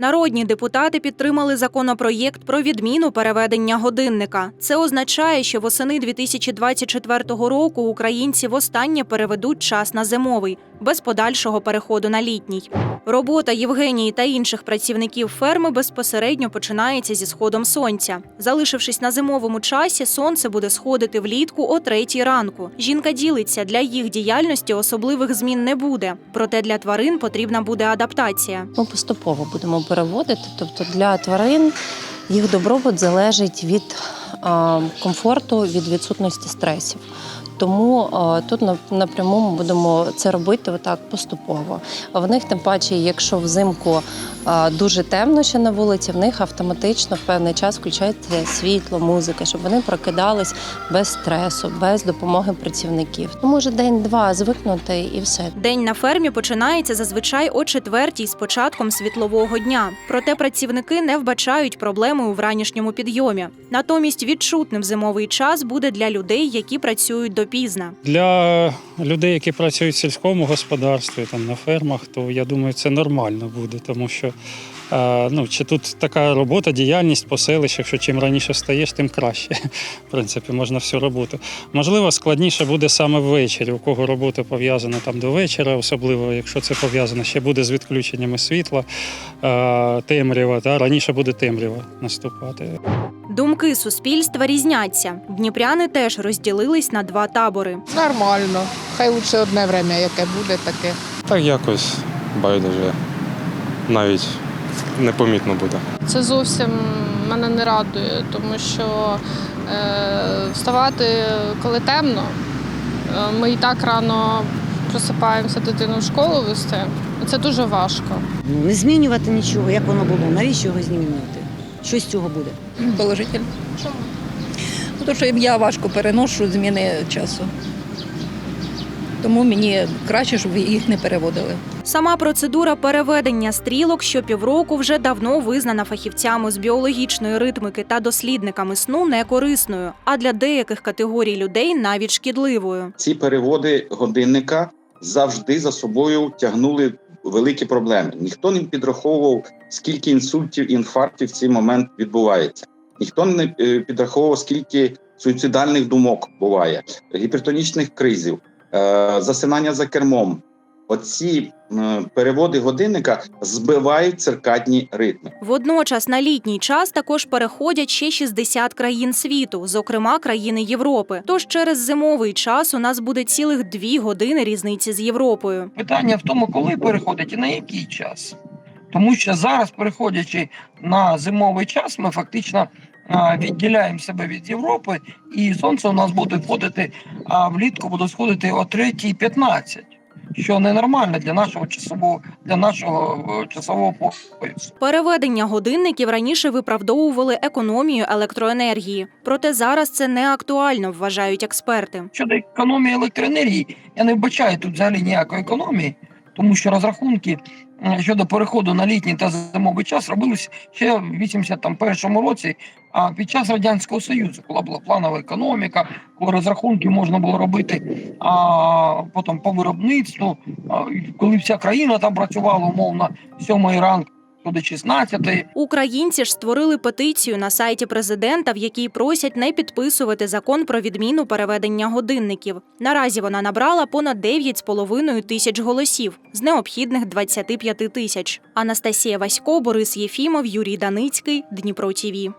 Народні депутати підтримали законопроєкт про відміну переведення годинника. Це означає, що восени 2024 року українці востаннє переведуть час на зимовий, без подальшого переходу на літній. Робота Євгенії та інших працівників ферми безпосередньо починається зі сходом сонця. Залишившись на зимовому часі, сонце буде сходити влітку о третій ранку. Жінка ділиться, для їх діяльності особливих змін не буде. Проте для тварин потрібна буде адаптація. Ми поступово будемо переводити. Тобто для тварин їх добробут залежить від комфорту, від відсутності стресів. Тому а, тут напряму ми будемо це робити отак поступово. В них, тим паче, якщо взимку а, дуже темно ще на вулиці, в них автоматично в певний час включається світло, музика, щоб вони прокидались без стресу, без допомоги працівників. Ну, може, день-два звикнути і все. День на фермі починається зазвичай о четвертій з початком світлового дня. Проте працівники не вбачають проблеми у вранішньому підйомі. Натомість відчутним зимовий час буде для людей, які працюють допізна. Для людей, які працюють в сільському господарстві, там на фермах, то я думаю, це нормально буде, тому що ну, чи тут така робота, діяльність по селищах, що чим раніше стаєш, тим краще. В принципі, можна всю роботу. Можливо, складніше буде саме ввечері, у кого робота пов'язана там до вечора, особливо якщо це пов'язано ще буде з відключеннями світла, темрява. Та, раніше буде темрява наступати. Думки суспільства різняться. Дніпряни теж розділились на два табори. Нормально. Хай лучше одне время, яке буде, таке. Так якось байдуже. Навіть непомітно буде. Це зовсім мене не радує, тому що е, вставати, коли темно, е, ми і так рано просипаємося дитину в школу вести. Це дуже важко. Не змінювати нічого, як воно було. Навіщо його змінювати? Що з цього буде? Положительно. Чому? Ну, тому що я важко переношу зміни часу. Тому мені краще, щоб їх не переводили. Сама процедура переведення стрілок щопівроку вже давно визнана фахівцями з біологічної ритмики та дослідниками сну некорисною, а для деяких категорій людей навіть шкідливою. ці переводи годинника завжди за собою тягнули великі проблеми. Ніхто не підраховував, скільки інсультів і інфарктів в цей момент відбувається. Ніхто не е, підраховував, скільки суїцидальних думок буває, гіпертонічних кризів, е, засинання за кермом. Оці е, переводи годинника збивають циркадні ритми. Водночас на літній час також переходять ще 60 країн світу, зокрема країни Європи. Тож через зимовий час у нас буде цілих дві години різниці з Європою. Питання в тому, коли переходить і на який час. Тому що зараз, переходячи на зимовий час, ми фактично відділяємо себе від Європи, і сонце у нас буде входити, а влітку буде сходити о 3.15, що ненормально для нашого часового для нашого е, часового поясу. Переведення годинників раніше виправдовували економію електроенергії. Проте зараз це не актуально, вважають експерти. Щодо економії електроенергії, я не вбачаю тут взагалі ніякої економії, тому що розрахунки е, щодо переходу на літній та зимовий час робились ще в 81-му році. А під час радянського союзу, коли була планова економіка, коли розрахунки можна було робити а, потім по виробництву, коли вся країна там працювала умовно сьомої ранку до 16-ї. Українці ж створили петицію на сайті президента, в якій просять не підписувати закон про відміну переведення годинників. Наразі вона набрала понад 9,5 тисяч голосів з необхідних 25 тисяч. Анастасія Васько, Борис Єфімов, Юрій Даницький, Дніпро ТІВІ.